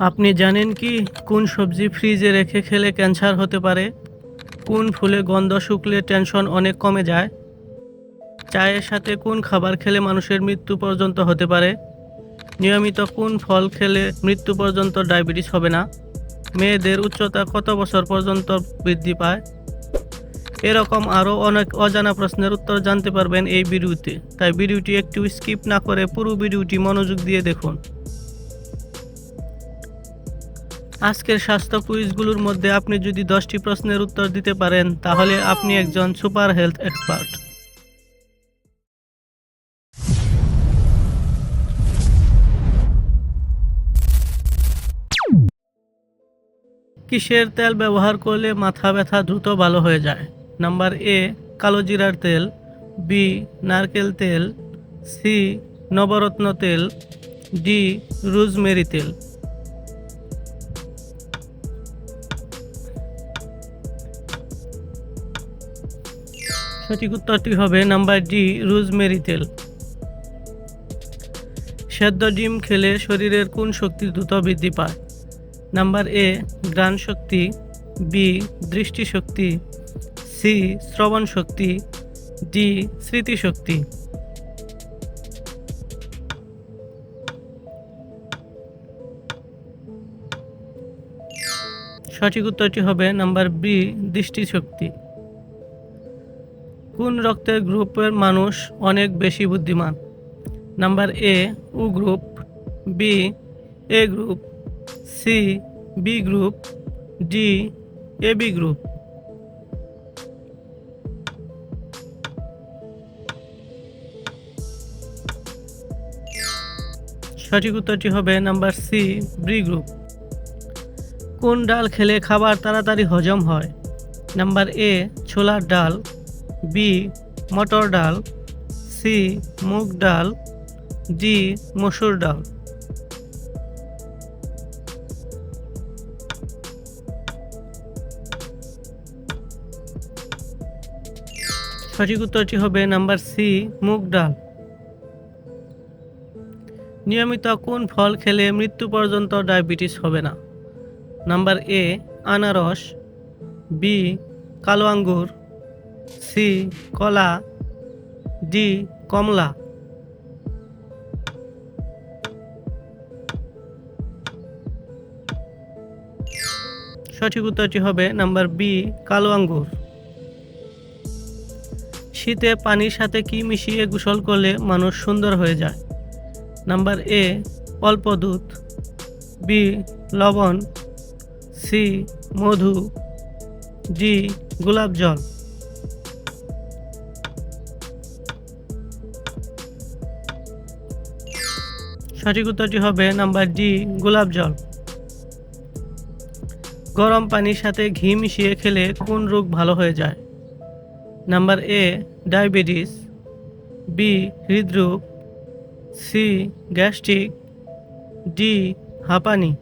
আপনি জানেন কি? কোন সবজি ফ্রিজে রেখে খেলে ক্যান্সার হতে পারে? কোন ফুলে গন্ধ শুকলে টেনশন অনেক কমে যায়? চায়ের সাথে কোন খাবার খেলে মানুষের মৃত্যু পর্যন্ত হতে পারে? নিয়মিত কোন ফল খেলে মৃত্যু পর্যন্ত ডায়াবেটিস হবে না? মেয়েদের উচ্চতা কত বছর পর্যন্ত বৃদ্ধি পায়? এরকম আরও অনেক অজানা প্রশ্নের উত্তর জানতে পারবেন এই ভিডিওতে। তাই ভিডিওটি একটু স্কিপ না করে পুরো ভিডিওটি মনোযোগ দিয়ে দেখুন। আজকের স্বাস্থ্য কুইজগুলোর মধ্যে আপনি যদি দশটি প্রশ্নের উত্তর দিতে পারেন, তাহলে আপনি একজন সুপার হেলথ এক্সপার্ট। কিসের তেল ব্যবহার করলে মাথা ব্যথা দ্রুত ভালো হয়ে যায়? নাম্বার এ, কালো জিরার তেল। বি, নারকেল তেল। সি, নবরত্ন তেল। ডি, রোজমেরি তেল। সঠিক উত্তরটি হবে নাম্বার ডি, রোজমেরি তেল। সেদ্ধ ডিম খেলে শরীরের কোন শক্তি দ্রুত বৃদ্ধি পায়? নাম্বার এ ঘ্রাণ শক্তি, বি দৃষ্টিশক্তি সি, শ্রবণ শক্তি, ডি স্মৃতিশক্তি সঠিক উত্তরটি হবে নাম্বার বি দৃষ্টিশক্তি কোন রক্তের গ্রুপের মানুষ অনেক বেশি বুদ্ধিমান? Number A O group, B, A group, C, B group, D, A B group. সঠিক উত্তরটি হবে নাম্বার সি, বি গ্রুপ। কোন ডাল খেলে খাবার তাড়াতাড়ি হজম হয়? নাম্বার এ, ছোলার ডাল। বি, মটর ডাল, সি, মুগ ডাল ডি মসুর ডাল। সঠিক উত্তরটি হবে নাম্বার সি, মুগ ডাল। নিয়মিত কোন ফল খেলে মৃত্যু পর্যন্ত ডায়াবেটিস হবে না? নাম্বার এ, আনারস, বি, কালো আঙ্গুর সি, কলা, ডি, কমলা। সঠিক উত্তরটি হবে নাম্বার বি, কালো আঙ্গুর। শীতে পানির সাথে কি মিশিয়ে গোসল করলে মানুষ সুন্দর হয়ে যায়? নাম্বার এ, অল্প দুধ। বি, লবণ। সি, মধু। ডি, গোলাপ জল। সঠিক উত্তরটি হবে নাম্বার ডি, গোলাপ জল। গরম পানির সাথে ঘি মিশিয়ে খেলে কোন রোগ ভালো হয়ে যায়? Number A, diabetes. বি, হৃদরোগ। C, gastric. ডি, হাঁপানি।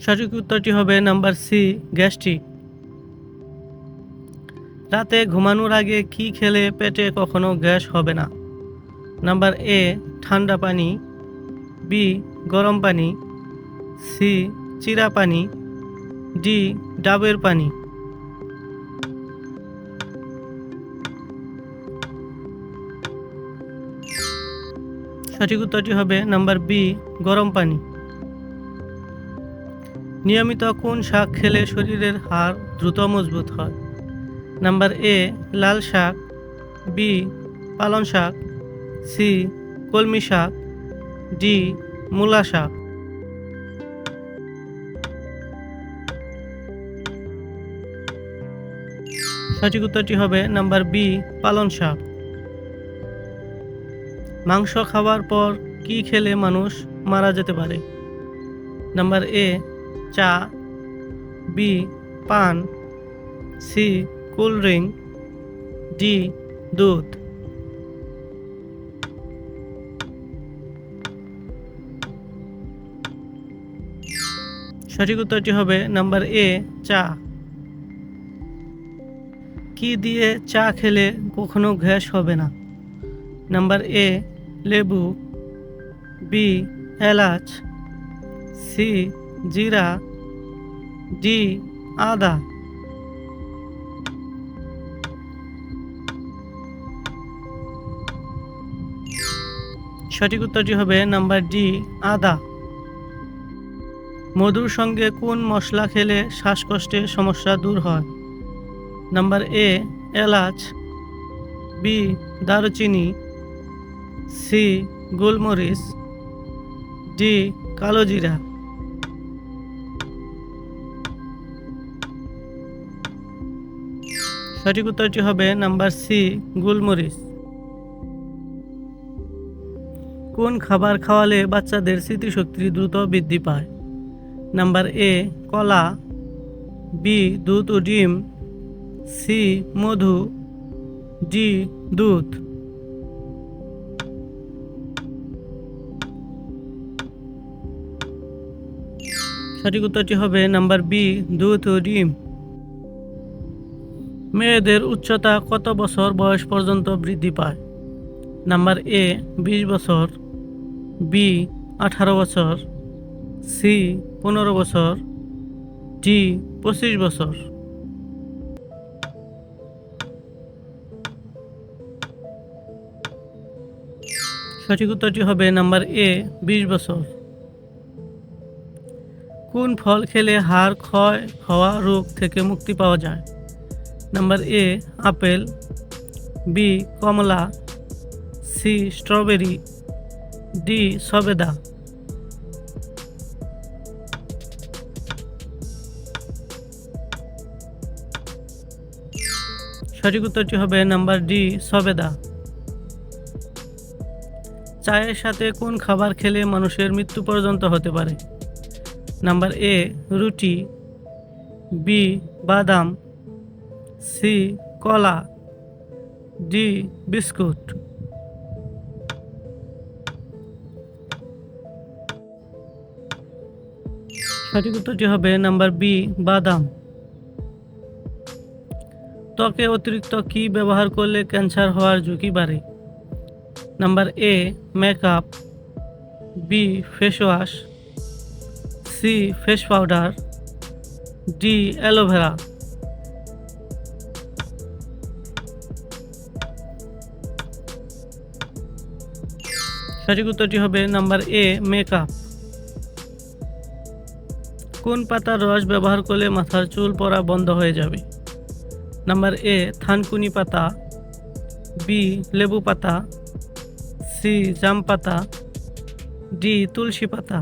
সঠিক উত্তরটি হবে নাম্বার সি, গ্যাস্ট্রিক। রাতে ঘুমানোর আগে কি খেলে পেটে কখনো গ্যাস হবে না? নাম্বার এ, ঠান্ডা পানি। বি, গরম পানি। সি, চিরা পানি। ডি, ডাবের পানি। সঠিক উত্তরটি হবে নাম্বার বি, গরম পানি। নিয়মিত কোন শাক খেলে শরীরের হাড় দ্রুত মজবুত হয়? নাম্বার এ, লাল শাক, বি, পালং শাক, সি, কলমি শাক, ডি, মূলা শাক। সঠিক উত্তরটি হবে নাম্বার বি, পালং শাক। মাংস খাওয়ার পর কি খেলে মানুষ মারা যেতে পারে? নাম্বার এ, চা, বি, পান, সি কোল্ড ড্রিঙ্ক ডি, দুধ। সঠিক উত্তরটি হবে নাম্বার এ, চা। কি দিয়ে চা খেলে কখনো গ্যাস হবে না? নাম্বার এ, লেবু। বি, এলাচ। সি, জিরা। ডি, আদা। সঠিক উত্তরটি হবে নাম্বার ডি, আদা। মধুর সঙ্গে কোন মশলা খেলে শ্বাসকষ্টের সমস্যা দূর হয়? নাম্বার এ, এলাচ। বি, দারুচিনি। সি, গোলমরিচ। ডি, কালো জিরা। সঠিক উত্তরটি হবে নাম্বার সি, গোলমরিচ। কোন খাবার খাওয়ালে বাচ্চাদের স্মৃতিশক্তি দ্রুত বৃদ্ধি পায়? নাম্বার এ, কলা, বি, দুধ ও ডিম, সি, মধু, ডি, দুধ। সঠিক উত্তরটি হবে নাম্বার বি, দুধ ও ডিম। মেয়েদের উচ্চতা কত বছর বয়স পর্যন্ত বৃদ্ধি পায়? নাম্বার এ, বিশ বছর। বি, আঠারো বছর, সি, পনেরো বছর, ডি, পঁচিশ বছর। সঠিক উত্তরটি হবে নাম্বার এ, বিশ বছর। কোন ফল খেলে হাড় ক্ষয় হওয়া রোগ থেকে মুক্তি পাওয়া যায়? নাম্বার এ, আপেল, বি, কমলা, সি, স্ট্রবেরি ডি সবেদা। সঠিক উত্তরটি হবে নাম্বার ডি সবেদা। চায়ের সাথে কোন খাবার খেলে মানুষের মৃত্যু পর্যন্ত হতে পারে? নাম্বার এ, রুটি। বি, বাদাম। সি, কলা। D, biscuit. সঠিক উত্তরটি হবে? নাম্বার বি, বাদাম। ত্বকে অতিরিক্ত কি ব্যবহার করলে ক্যান্সার হওয়ার ঝুঁকি বাড়ে? Number A makeup B face wash C face powder D, aloe vera. সঠিক উত্তরটি হবে? নাম্বার এ মেকআপ কোন পাতার রস ব্যবহার করলে মাথার চুল পড়া বন্ধ হয়ে যাবে? নাম্বার এ থানকুনি পাতা। বি লেবু পাতা। সি জাম পাতা। ডি তুলসী পাতা।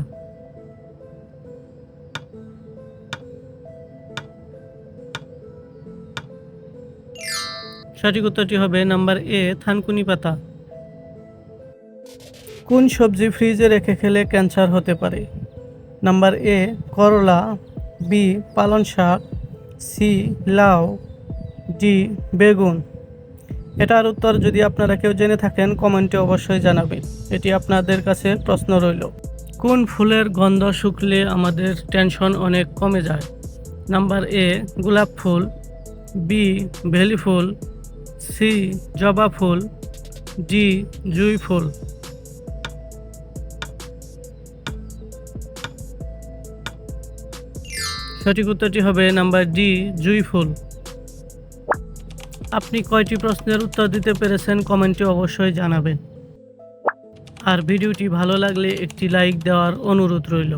সঠিক উত্তরটি হবে নাম্বার এ থানকুনি পাতা। কোন সবজি ফ্রিজে রেখে খেলে ক্যান্সার হতে পারে? নাম্বার এ, করলা, বি পালন শাক, সি, লাউ, ডি, বেগুন। এটার উত্তর যদি আপনারা কেউ জেনে থাকেন, কমেন্টে অবশ্যই জানাবেন। এটি আপনাদের কাছে প্রশ্ন রইল। কোন ফুলের গন্ধ শুকলে আমাদের টেনশন অনেক কমে যায়? নাম্বার এ, গোলাপ ফুল, বি, ভেলি ফুল, সি, জবা ফুল, ডি, জুই ফুল। সঠিক উত্তরটি হবে নাম্বার ডি, জুই ফুল। আপনি কয়টি প্রশ্নের উত্তর দিতে পেরেছেন কমেন্টে অবশ্যই জানাবেন। আর ভিডিওটি ভালো লাগলে একটি লাইক দেওয়ার অনুরোধ রইল।